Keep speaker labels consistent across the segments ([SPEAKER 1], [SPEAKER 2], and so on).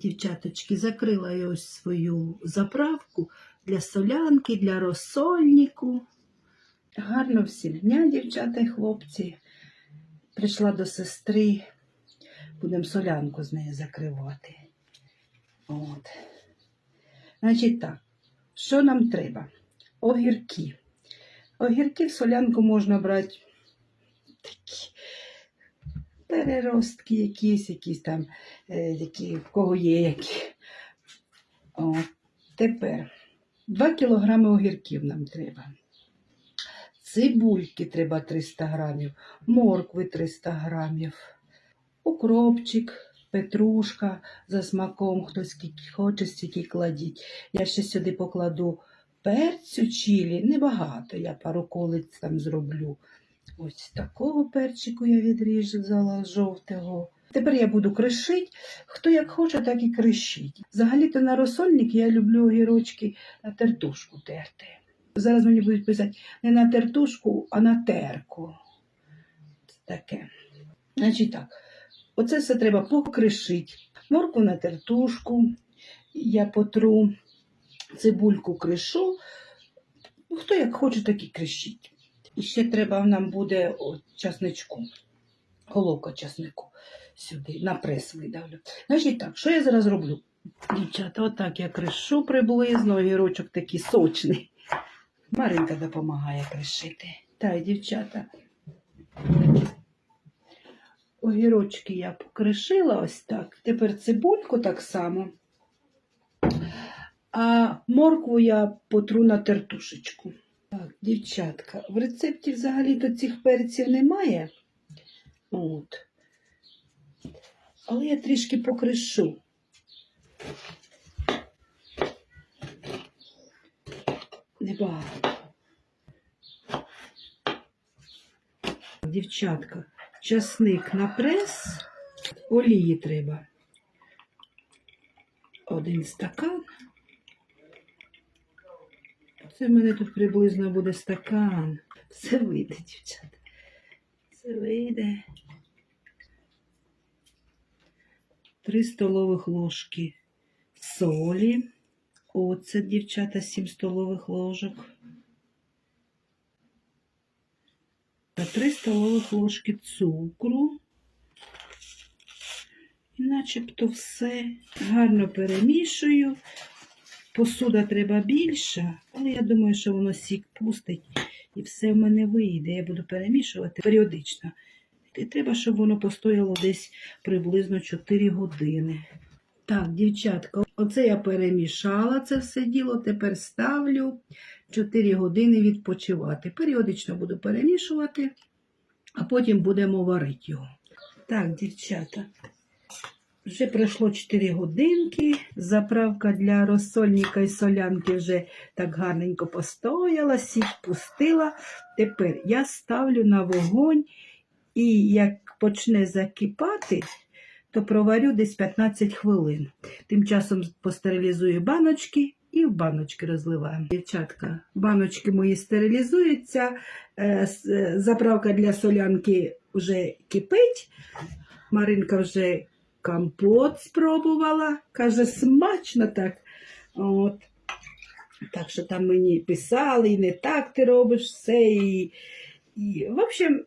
[SPEAKER 1] дівчаточки, закрила я ось свою заправку для солянки, для розсольнику. Гарно всім дня, дівчата і хлопці. Прийшла до сестри, будемо солянку з нею закривати. От. Значить так, що нам треба? Огірки. Огірки в солянку можна брати такі переростки якісь, якісь там, е, які, в кого є які. О, тепер 2 кілограми огірків нам треба. Цибульки треба 300 грамів, моркви 300 грамів, укропчик, петрушка за смаком, хто скільки хоче, стільки кладіть. Я ще сюди покладу перцю чилі, небагато, я пару колиць там зроблю. Ось такого перчику я відрізала жовтого. Тепер я буду кришити. Хто як хоче, так і кришить. Взагалі-то на розсольник я люблю огірочки на тертушку терти. Зараз мені будуть писати не на тертушку, а на терку. Таке. Значить так, оце все треба покришити. Морку на тертушку, я потру, цибульку кришу. Хто як хоче, так і кришить. Ще треба нам буде часничку, головка часнику сюди, на прес видавлю. Значить так, що я зараз роблю? Дівчата, отак я кришу приблизно, огірочок такий сочний. Маринка допомагає кришити. Так, дівчата. Огірочки я покришила ось так. Тепер цибульку так само. А моркву я потру на тертушечку. Так, дівчатка, в рецепті взагалі-то цих перців немає. От. Але я трішки покришу. Небагато. Дівчатка, часник на прес, олії треба. Один стакан. Це в мене тут приблизно буде стакан. Все вийде, дівчата. Все вийде. Три столових ложки солі. Оцет, дівчата, 7 столових ложок. Та 3 столових ложки цукру. І начебто все гарно перемішую. Посуда треба більша, але я думаю, що воно сік пустить і все в мене вийде. Я буду перемішувати періодично. І треба, щоб воно постояло десь приблизно 4 години. Так, дівчатка, оце я перемішала це все діло. Тепер ставлю 4 години відпочивати. Періодично буду перемішувати, а потім будемо варити його. Так, дівчата. Вже пройшло 4 годинки. Заправка для розсольника і солянки вже так гарненько постояла, сік пустила. Тепер я ставлю на вогонь і як почне закипати, то проварю десь 15 хвилин. Тим часом постерилізую баночки і в баночки розливаємо. Дівчатка, баночки мої стерилізуються, е, е, заправка для солянки вже кипить. Маринка вже компот спробувала, каже, смачно так. От. Так що там мені писали, і не так ти робиш все. І, і в общем,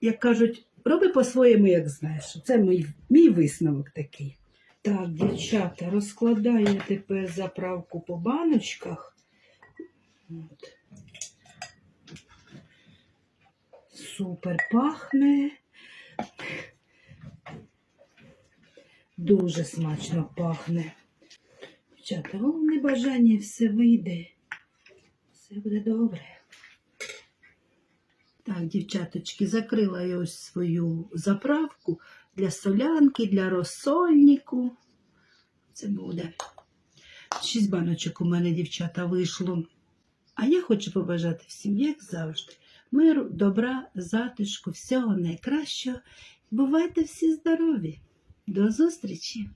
[SPEAKER 1] як кажуть, роби по-своєму, як знаєш. Це мій, мій висновок такий. Так, дівчата, розкладаю тепер заправку по баночках. От. Супер пахне. Дуже смачно пахне. Дівчата, головне бажання все вийде. Все буде добре. Так, дівчаточки, закрила я ось свою заправку для солянки, для розсольнику. Це буде. Шість баночок у мене, дівчата, вийшло. А я хочу побажати всім, як завжди, миру, добра, затишку, всього найкращого. Бувайте всі здорові! До зустрічі!